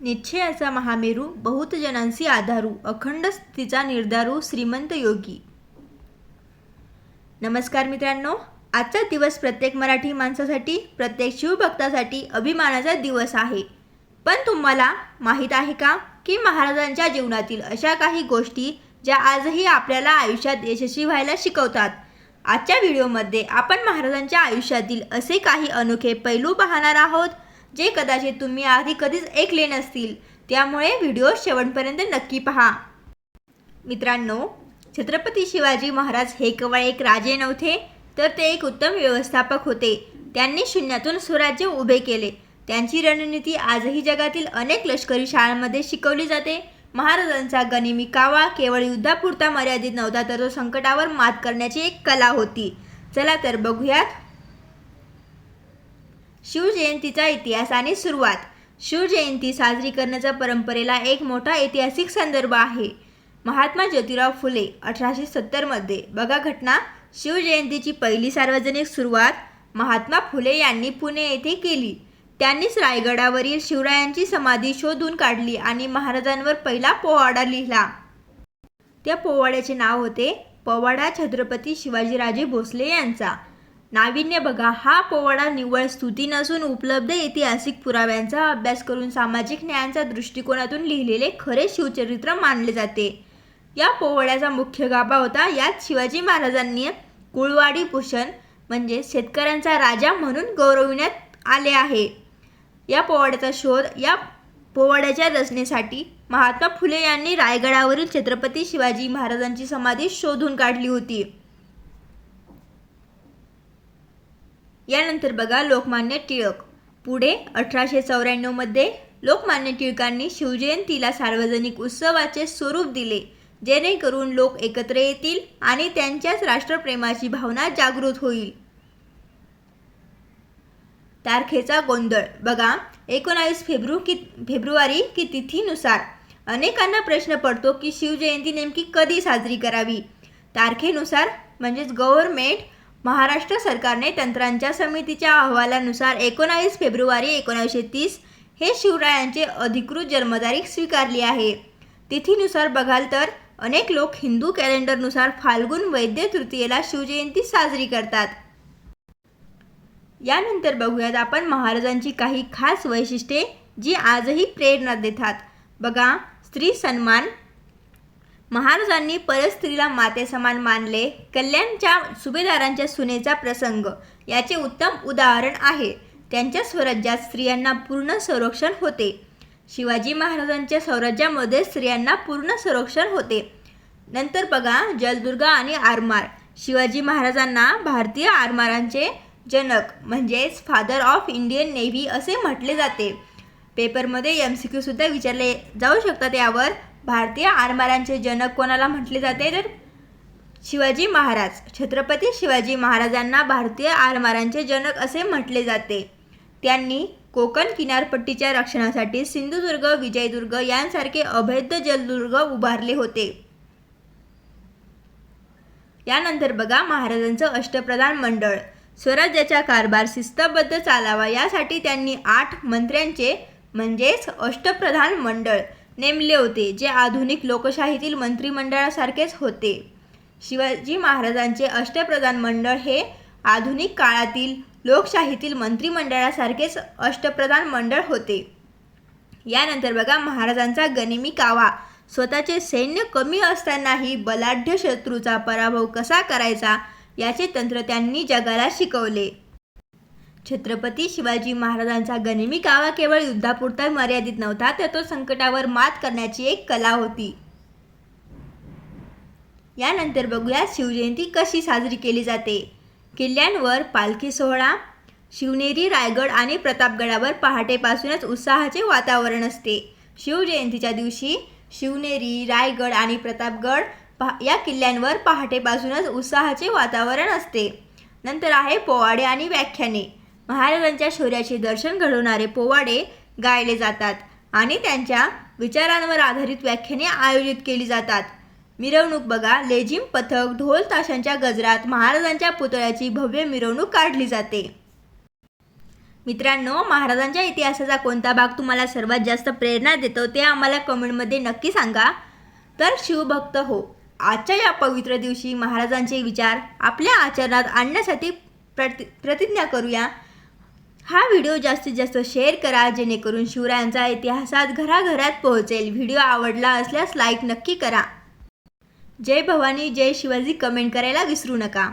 निश्चयाचा महामेरू बहुत जनांसी आधारू अखंड स्थितीचा निर्धारू श्रीमंत योगी. नमस्कार मित्रांनो आजचा दिवस प्रत्येक मराठी माणसासाठी प्रत्येक शिवभक्तासाठी अभिमानाचा दिवस आहे. पण तुम्हाला माहीत आहे का की महाराजांच्या जीवनातील अशा काही गोष्टी ज्या आजही आपल्याला आयुष्यात यशस्वी व्हायला शिकवतात? आजच्या व्हिडिओमध्ये आपण महाराजांच्या आयुष्यातील असे काही अनोखे पैलू पाहणार आहोत. जे कदाचित तुम्ही आधी कधीच ऐकले नसतील त्यामुळे व्हिडिओ शेवटपर्यंत नक्की पहा. मित्रांनो छत्रपती शिवाजी महाराज हे केवळ एक राजे नव्हते तर ते एक उत्तम व्यवस्थापक होते. त्यांनी शून्यातून स्वराज्य उभे केले. त्यांची रणनीती आजही जगातील अनेक लष्करी शाळांमध्ये शिकवली जाते. महाराजांचा गनिमी कावा केवळ युद्धापुरता मर्यादित नव्हता तर तो संकटावर मात करण्याची एक कला होती. चला तर बघूयात शिवजयंतीचा इतिहास आणि सुरुवात. शिवजयंती साजरी करण्याच्या परंपरेला एक मोठा ऐतिहासिक संदर्भ आहे. महात्मा ज्योतिराव फुले अठराशे सत्तरमध्ये बघा घटना शिवजयंतीची पहिली सार्वजनिक सुरुवात महात्मा फुले यांनी पुणे येथे केली. त्यांनीच रायगडावरील शिवरायांची समाधी शोधून काढली आणि महाराजांवर पहिला पोवाडा लिहिला. त्या पोवाड्याचे नाव होते पोवाडा छत्रपती शिवाजीराजे भोसले यांचा. नाविन्य बघा हा पोवाडा निव्वळ स्तुती नसून उपलब्ध ऐतिहासिक पुराव्यांचा अभ्यास करून सामाजिक न्यायांच्या दृष्टिकोनातून लिहिलेले खरे शिवचरित्र मानले जाते. या पोवाड्याचा मुख्य गाभा होता यात शिवाजी महाराजांनी कुळवाडी भूषण म्हणजे शेतकऱ्यांचा राजा म्हणून गौरविण्यात आले आहे. या पोवाड्याचा शोध या पोवाड्याच्या रचनेसाठी महात्मा फुले यांनी रायगडावरील छत्रपती शिवाजी महाराजांची समाधी शोधून काढली होती. यानंतर बघा लोकमान्य टिळक. पुढे अठराशे चौऱ्याण्णवमध्ये लोकमान्य टिळकांनी शिवजयंतीला सार्वजनिक उत्सवाचे स्वरूप दिले. जेणेकरून लोक एकत्र येतील आणि त्यांच्याच राष्ट्रप्रेमाची भावना जागृत होईल. तारखेचा गोंधळ. बघा एकोणावीस फेब्रु की फेब्रुवारी की तिथीनुसार अनेकांना प्रश्न पडतो की शिवजयंती नेमकी कधी साजरी करावी? तारखेनुसार म्हणजेच गव्हर्मेंट महाराष्ट्र सरकारने तंत्रांच्या समितीच्या अहवालानुसार एकोणावीस फेब्रुवारी एकोणावीसशे तीस हे शिवरायांचे अधिकृत जन्मतारीख स्वीकारली आहे. तिथीनुसार बघाल तर अनेक लोक हिंदू कॅलेंडरनुसार फाल्गुन वैद्य तृतीयेला शिवजयंती साजरी करतात. यानंतर बघूयात आपण महाराजांची काही खास वैशिष्ट्ये जी आजही प्रेरणा देतात. बघा स्त्री सन्मान महाराजांनी परस्त्रीला मातेसमान मानले. कल्याणच्या सुभेदारांच्या सुनेचा प्रसंग. याचे उत्तम उदाहरण आहे. त्यांच्या स्वराज्यात स्त्रियांना पूर्ण संरक्षण होते. शिवाजी महाराजांच्या स्वराज्यामध्ये स्त्रियांना पूर्ण संरक्षण होते. नंतर बघा जलदुर्गा आणि आरमार. शिवाजी महाराजांना भारतीय आरमारांचे जनक म्हणजेच फादर ऑफ इंडियन नेव्ही असे म्हटले जाते. पेपरमध्ये एम सी क्यू सुद्धा विचारले जाऊ शकतात यावर. भारतीय आरमारांचे जनक कोणाला म्हटले जाते? तर शिवाजी महाराज. छत्रपती शिवाजी महाराजांना भारतीय आरमारांचे जनक असे म्हटले जाते. त्यांनी कोकण किनारपट्टीच्या रक्षणासाठी सिंधुदुर्ग विजयदुर्ग यांसारखे अभेद्य जलदुर्ग उभारले होते. यानंतर बघा महाराजांचं अष्टप्रधान मंडळ. स्वराज्याचा कारभार शिस्तबद्ध चालावा यासाठी त्यांनी आठ मंत्र्यांचे म्हणजेच अष्टप्रधान मंडळ. नेमले होते जे आधुनिक लोकशाहीतील मंत्रिमंडळासारखेच होते. शिवाजी महाराजांचे अष्टप्रधान मंडळ हे आधुनिक काळातील लोकशाहीतील मंत्रिमंडळासारखेच अष्टप्रधान मंडळ होते. यानंतर बघा महाराजांचा गनिमी कावा. स्वतःचे सैन्य कमी असतानाही बलाढ्य शत्रूचा पराभव कसा करायचा याचे तंत्र त्यांनी जगाला शिकवले. छत्रपती शिवाजी महाराजांचा गनिमी कावा केवळ युद्धापुरता मर्यादित नव्हता तर तो संकटावर मात करण्याची एक कला होती. यानंतर बघूया शिवजयंती कशी साजरी केली जाते. किल्ल्यांवर पालखी सोहळा शिवनेरी रायगड आणि प्रतापगडावर पहाटेपासूनच उत्साहाचे वातावरण असते. शिवजयंतीच्या दिवशी शिवनेरी रायगड आणि प्रतापगड पहा या किल्ल्यांवर पहाटेपासूनच उत्साहाचे वातावरण असते. नंतर आहे पोवाडे आणि व्याख्याने. महाराजांच्या शौर्याचे दर्शन घडवणारे पोवाडे गायले जातात आणि त्यांच्या विचारांवर आधारित व्याख्याने आयोजित केली जातात. मिरवणूक बघा लेझिम पथक ढोल ताशांच्या गजरात महाराजांच्या पुतळ्याची भव्य मिरवणूक काढली जाते. मित्रांनो महाराजांच्या इतिहासाचा कोणता भाग तुम्हाला सर्वात जास्त प्रेरणा देतो ते आम्हाला कमेंटमध्ये नक्की सांगा. तर शिवभक्त हो आजच्या या पवित्र दिवशी महाराजांचे विचार आपल्या आचरणात आणण्यासाठी प्रति प्रतिज्ञा करूया. हा व्हिडिओ जास्तीत जास्त शेअर करा जेणेकरून शिवरायांचा इतिहासात घराघरात पोहोचेल. व्हिडिओ आवडला असल्यास लाईक नक्की करा. जय भवानी जय शिवाजी. कमेंट करायला विसरू नका.